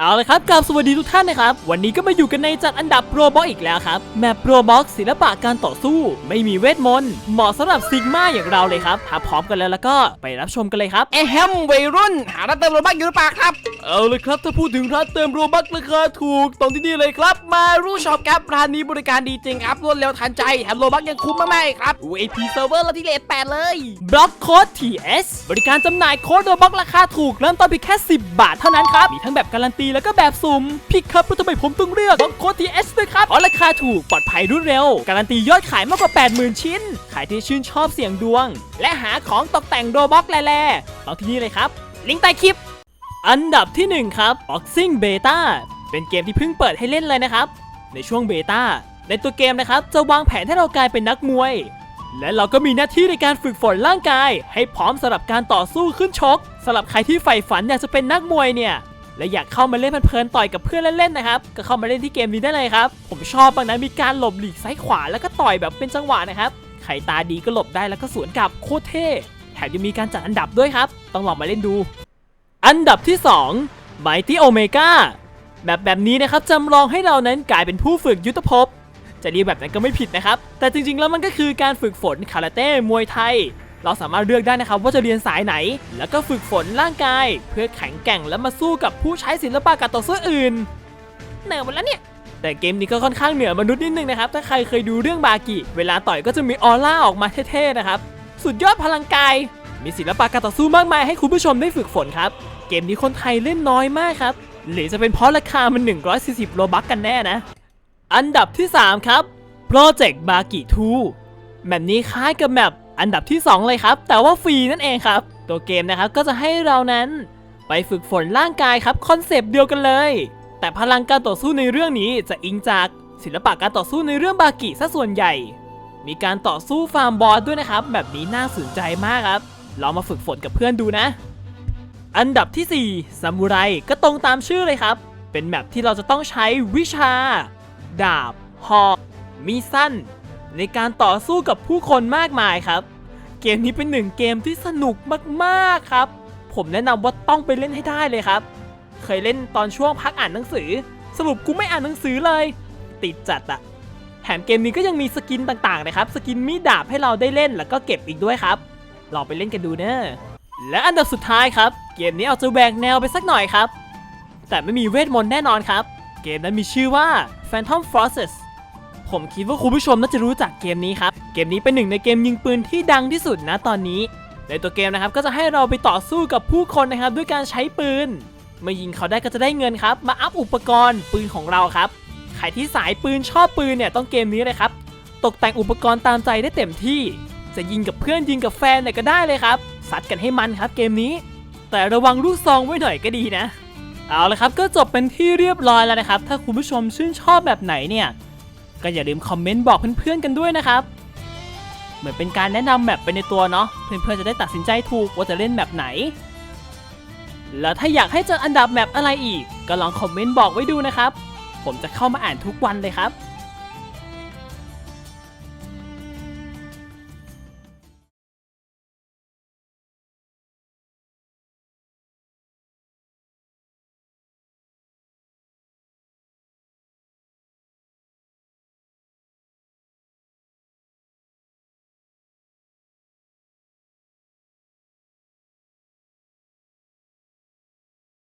เอาเลยครับกราบสวัสดีทุกท่านนะครับ วันนี้ก็มาอยู่กันในจัดอันดับโปรบ็อกอีกแล้วครับ แมปโปรบ็อกศิลปะการต่อสู้ ไม่มีเวทมนต์ เหมาะสำหรับซิกมาอย่างเราเลยครับถ้าพร้อมกันแล้วแล้วก็ไปรับชมกันเลยครับ เอแฮมวัยรุ่น หาร้านเติมโลบักอยู่หรือเปล่าครับ เอาเลยครับ ถ้าพูดถึงร้านเติมโรบักราคาถูกตรงที่นี่เลยครับ มารู้ช็อปครับร้านนี้บริการดีจริงครับรวดเร็วทันใจแถมโลบักยังคุ้มมากๆครับ VIP Server เราที่เลทแปดเลยบล็อกโค้ด TS บริการจำหน่ายโค้ดโรบ็อกราคาถูกเริ่มต้นเพียงแค่ 10 บาทเท่านั้นครับมีทั้งแบบการันตีแล้วก็แบบสุ่มพี่ครับแล้วทำไมผมต้องเลือกบล็อกโค้ด TS ด้วยครับเพราะราคาถูกปลอดภัยรวดเร็ว การันตียอดขายมากกว่า 80,000 ชิ้น ขายที่ชื่นชอบเสียงดวง และหาของตกแต่งโรบ็อกแล่ๆต้องที่นี่เลยครับ ลิงก์ใต้คลิป อันดับที่ 1 ครับ Boxing Beta เป็นเกมที่เพิ่งเปิดให้เล่นเลยนะครับ ในช่วงเบต้าในตัวเกมนะครับ จะวางแผนให้เรากลายเป็นนักมวย และเราก็มีหน้าที่ในการฝึกฝนร่างกาย ให้พร้อมสำหรับการต่อสู้ขึ้นชกสำหรับใครที่ใฝ่ฝันอยากจะเป็นนักมวยเนี่ย และอยากเข้ามาเล่นเพลินๆต่อยกับเพื่อนเล่นๆนะครับ ก็เข้ามาเล่นที่เกมนี้ได้เลยครับ ผมชอบมากนะมีการหลบหลีกซ้ายขวาแล้วก็ต่อยแบบเป็นจังหวะนะครับ ใครตาดีก็หลบได้แล้วก็สวนกลับโคตรเท่แถมยังมีการจัดอันดับด้วยครับ ต้องลองมาเล่นดู อันดับที่2 Mighty Omega แบบแบบนี้นะครับจำลองให้เรานั้นกลายเป็นผู้ฝึกยุทธภพจะเรียกแบบนั้นก็ไม่ผิดนะครับ แต่จริงๆแล้วมันก็คือการฝึกฝนคาราเต้มวยไทย เราสามารถเลือกได้นะครับว่าจะเรียนสายไหน แล้วก็ฝึกฝนร่างกาย เพื่อแข็งแกร่งและมาสู้กับผู้ใช้ศิลปะการต่อสู้อื่นเหนือหมดแล้วเนี่ยแต่เกมนี้ก็ค่อนข้างเหนือมนุษย์นิดนึงนะครับ ถ้าใครเคยดูเรื่องบากิเวลาต่อยก็จะมีออร่าออกมาเท่ๆนะครับ สุดยอดพลังกาย มีศิลปะการต่อสู้มากมายให้คุณผู้ชมได้ฝึกฝนครับ เกมนี้คนไทยเล่นน้อยมากครับ หรือจะเป็นเพราะราคามัน 140 โลบัคกันแน่นะ อันดับที่ 3 ครับ Project b a g i 2 แบบนี้คล้ายกับแมปอันดับที่ 2 เลยครับ แต่ว่าฟรีนั่นเองครับ ตัวเกมนะครับก็จะให้เรานั้นไปฝึกฝนร่างกายครับคอนเซปต์เดียวกันเลย แต่พลังการต่อสู้ในเรื่องนี้จะอิงจากศิลปะการต่อสู้ในเรื่องบากิซะส่วนใหญ่ มีการต่อสู้ฟาร์มบอสด้วยนะครับ แบบนี้น่าสนใจมากครับ เรามาฝึกฝนกับเพื่อนดูนะ อันดับที่4ซามูไรก็ตรงตามชื่อเลยครับ เป็นแมปที่เราจะต้องใช้วิชา ดาบหอกมีสั้น ในการต่อสู้กับผู้คนมากมายครับ เกมนี้เป็นหนึ่งเกมที่สนุกมากๆครับ ผมแนะนำว่าต้องไปเล่นให้ได้เลยครับ เคยเล่นตอนช่วงพักอ่านหนังสือ สรุปกูไม่อ่านหนังสือเลย ติดจัดอะแถมเกมนี้ก็ยังมีสกินต่างๆนะครับ สกินมีดดาบให้เราได้เล่นแล้วก็เก็บอีกด้วยครับลองไปเล่นกันดูเนอะและอันดับสุดท้ายครับ เกมนี้เอาจะแหวกแนวไปสักหน่อยครับ แต่ไม่มีเวทมนต์แน่นอนครับ เกมนั้นมีชื่อว่า Phantom Forces ผมคิดว่าคุณผู้ชมน่าจะรู้จักเกมนี้ครับ เกมนี้เป็นหนึ่งในเกมยิงปืนที่ดังที่สุดนะตอนนี้ ในตัวเกมนะครับก็จะให้เราไปต่อสู้กับผู้คนนะครับด้วยการใช้ปืน เมื่อยิงเขาได้ก็จะได้เงินครับ มาอัพอุปกรณ์ปืนของเราครับ ใครที่สายปืนชอบปืนเนี่ยต้องเกมนี้เลยครับ ตกแต่งอุปกรณ์ตามใจได้เต็มที่ จะยิงกับเพื่อนยิงกับแฟนเนี่ยก็ได้เลยครับ ซัดกันให้มันครับเกมนี้ แต่ระวังลูกซองไว้หน่อยก็ดีนะ เอาละครับก็จบเป็นที่เรียบร้อยแล้วนะครับ ถ้าคุณผู้ชมชื่นชอบแบบไหนเนี่ย ก็อย่าลืมคอมเมนต์บอกเพื่อนๆกันด้วยนะครับ เหมือนเป็นการแนะนำแมปไปในตัวเนาะเพื่อนๆจะได้ตัดสินใจถูกว่าจะเล่นแมปไหน แล้วถ้าอยากให้เจออันดับแมปอะไรอีก ก็ลองคอมเมนต์บอกไว้ดูนะครับ ผมจะเข้ามาอ่านทุกวันเลยครับ